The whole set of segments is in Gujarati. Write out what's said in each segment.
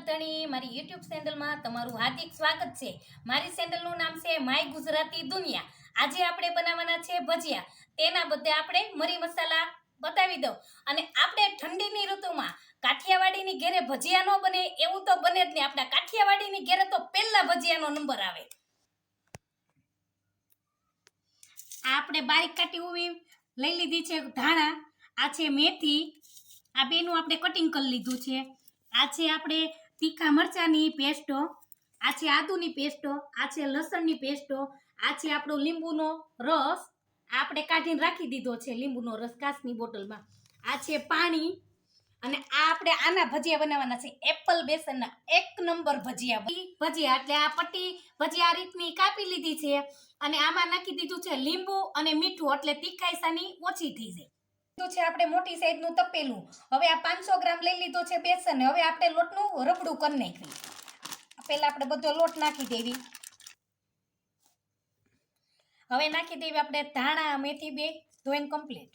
નાગધણી મારી યુટ્યુબ ચેનલમાં તમારું હાર્દિક સ્વાગત છે. મારી ચેનલનું નામ છે માય ગુજરાતી દુનિયા. આજે આપણે બનાવવાના છે ભજીયા. તેના બદલે આપણે મરી મસાલા બતાવી દઉં. અને આપણે ઠંડીની ઋતુમાં કાઠિયાવાડીની ઘેરે ભજીયા ન બને એવું તો બને જ નહીં. આપણા કાઠિયાવાડીની ઘેરે તો પહેલા ભજીયાનો નંબર આવે. આ આપણે બારીક કાટી ઉવી લઈ લીધી છે ધાણા, આ છે મેથી, આ બેનું આપણે કટિંગ કરી લીધું છે. આ છે આપણે તીખા મરચાંની પેસ્ટો, આ છે આદુની પેસ્ટો, આ છે લસણની પેસ્ટો, આ છે આપણો લીંબુનો રસ. આપણે કાઢીને રાખી દીધો છે લીંબુનો રસ કાચની બોટલમાં. આ છે પાણી અને આ આપણે આના ભજીયા બનાવવાના છે એપલ બેસનના એક નંબર ભજીયા. ભજીયા એટલે આ પટ્ટી ભજીયા આ રીતની કાપી લીધી છે અને આમાં નાખી દીધું છે લીંબુ અને મીઠું એટલે તીખાઈસાની ઓછી થઈ જાય. લીધું છે આપણે મોટી સાઈઝનું તપેલું. હવે આ પાંચસો ગ્રામ લઈ લીધો છે બેસન. હવે આપણે લોટનું રબડું કરી નાખવી પહેલા આપણે બધો લોટ નાખી દેવી. હવે નાખી દેવી આપણે ધાણા, મેથી બે, ધોઈને કમ્પ્લીટ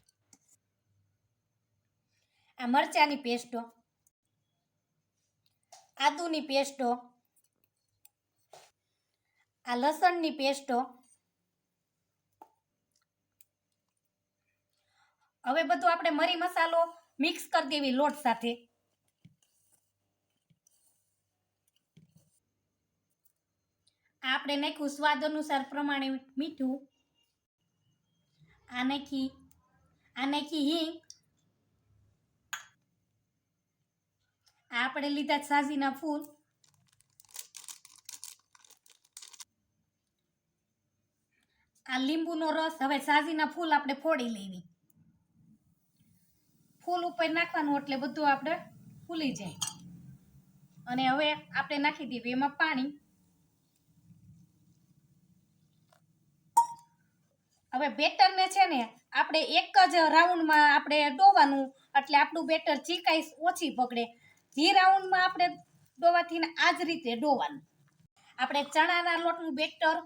આ મરચાની પેસ્ટો, આદુની પેસ્ટો, આ લસણની પેસ્ટો હવે બધું આપણે મરી મસાલો મિક્સ કરી દેવી લોટ સાથે. આપણે નાખ્યું સ્વાદ અનુસાર પ્રમાણે મીઠું. આ નાખી આ નાખી હિંગ. આપણે લીધા સાજીના ફૂલ. આ લીંબુનો રસ હવે સાજીના ફૂલ આપણે ફોડી લેવી. ફૂલ ઉપર નાખવાનું એટલે બધું આપણે ફૂલી જાય. અને હવે આપણે નાખી દેવી એમાં પાણી. હવે બેટરને છે ને આપણે એક જ રાઉન્ડમાં આપણે ડોવાનું, એટલે આપણું બેટર ચીકાઈ ઓછી પકડે. જે રાઉન્ડમાં આપણે ડોવાથી આ જ રીતે ડોવાનું. આપણે ચણાના લોટનું બેટર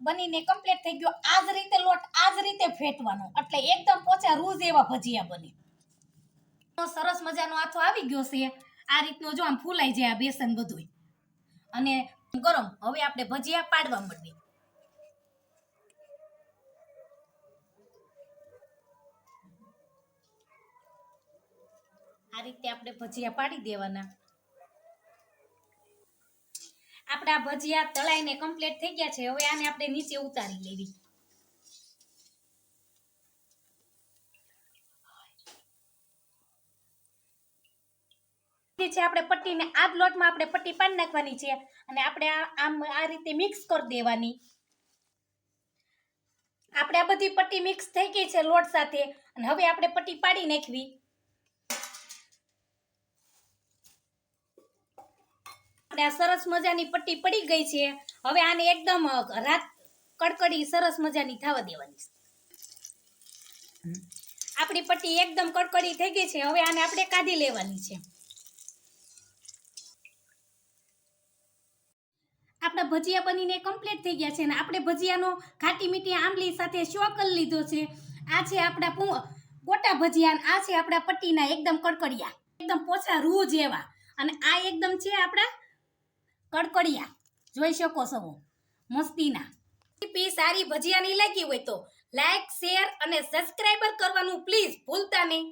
બનીને કમ્પ્લીટ થઈ ગયો. આ જ રીતે લોટ આ જ રીતે ફેટવાનો. એટલે એકદમ પોચા રૂઝ એવા ભજીયા બને. સરસ મજાનો આથો આવી ગયો છે. આ રીતનો જો આમ ફૂલાઈ જાય બેસન બધું અને ગરમ, હવે આપણે ભજીયા પાડવા મળીએ આ રીતે આપણે ભજીયા પાડી દેવાના. આપણા ભજીયા તળાઈને કમ્પ્લીટ થઈ ગયા છે. હવે આને આપણે નીચે ઉતારી લેવી. છે આપણે પટ્ટીને આ જ લોટમાં આપણે પટ્ટી પાડી નાખવાની છે અને આપણે આમ આ રીતે મિક્સ કરી દેવાની. આપણે આ બધી પટ્ટી મિક્સ થઈ ગઈ છે લોટ સાથે અને હવે આપણે પટ્ટી પાડી નાખવી. આપણે આ સરસ મજાની પટ્ટી પડી ગઈ છે. હવે આને એકદમ રાત કડકડી સરસ મજાની થવા દેવાની આપણી પટ્ટી એકદમ કડકડી થઈ ગઈ છે. હવે આને આપણે કાઢી લેવાની છે. આપણા ભજીયા બનીને કમ્પ્લીટ થઈ ગયા છે અને આપણે ભજીયાનો ખાટી મીઠી આંબલી સાથે કરી લીધો છે. આ છે આપણા ગોટા ભજીયા આ છે આપણા પટ્ટીના એકદમ કડકડિયા, એકદમ પોચા રૂ જેવા. અને આ એકદમ છે આપણા કડકડિયા. જોઈ શકો છો મસ્તીના. રેસીપી સારી ભજીયાની લાગી હોય તો લાઈક શેર અને સબસ્ક્રાઈબર કરવાનું પ્લીઝ ભૂલતા નહીં.